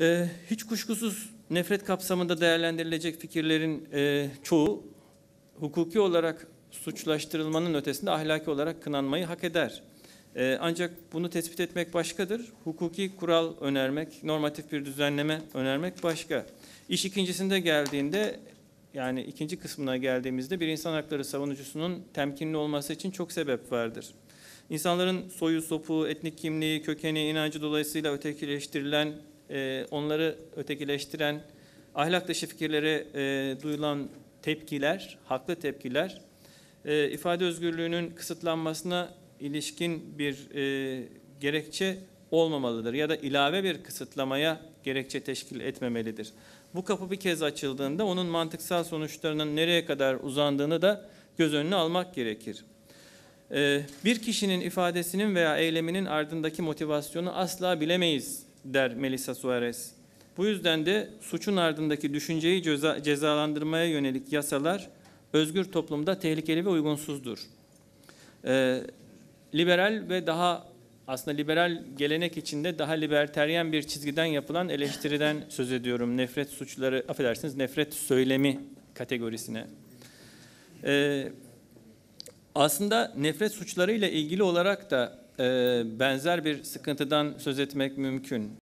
Ee, hiç kuşkusuz nefret kapsamında değerlendirilecek fikirlerin e, çoğu hukuki olarak suçlaştırılmanın ötesinde ahlaki olarak kınanmayı hak eder. Ee, ancak bunu tespit etmek başkadır. Hukuki kural önermek, normatif bir düzenleme önermek başka. İş ikincisinde geldiğinde yani ikinci kısmına geldiğimizde bir insan hakları savunucusunun temkinli olması için çok sebep vardır. İnsanların soyu, sopu, etnik kimliği, kökeni, inancı dolayısıyla ötekileştirilen, e, onları ötekileştiren, ahlak dışı fikirlere e, duyulan tepkiler, haklı tepkiler, e, ifade özgürlüğünün kısıtlanmasına ilişkin bir e, gerekçe olmamalıdır ya da ilave bir kısıtlamaya gerekçe teşkil etmemelidir. Bu kapı bir kez açıldığında onun mantıksal sonuçlarının nereye kadar uzandığını da göz önüne almak gerekir. Ee, Bir kişinin ifadesinin veya eyleminin ardındaki motivasyonu asla bilemeyiz der Melissa Suarez. Bu yüzden de suçun ardındaki düşünceyi ceza- cezalandırmaya yönelik yasalar özgür toplumda tehlikeli ve uygunsuzdur. Ee, liberal ve daha aslında liberal gelenek içinde daha liberteryen bir çizgiden yapılan eleştiriden söz ediyorum. Nefret suçları, affedersiniz nefret söylemi kategorisine. Ee, aslında nefret suçları ile ilgili olarak da e, benzer bir sıkıntıdan söz etmek mümkün.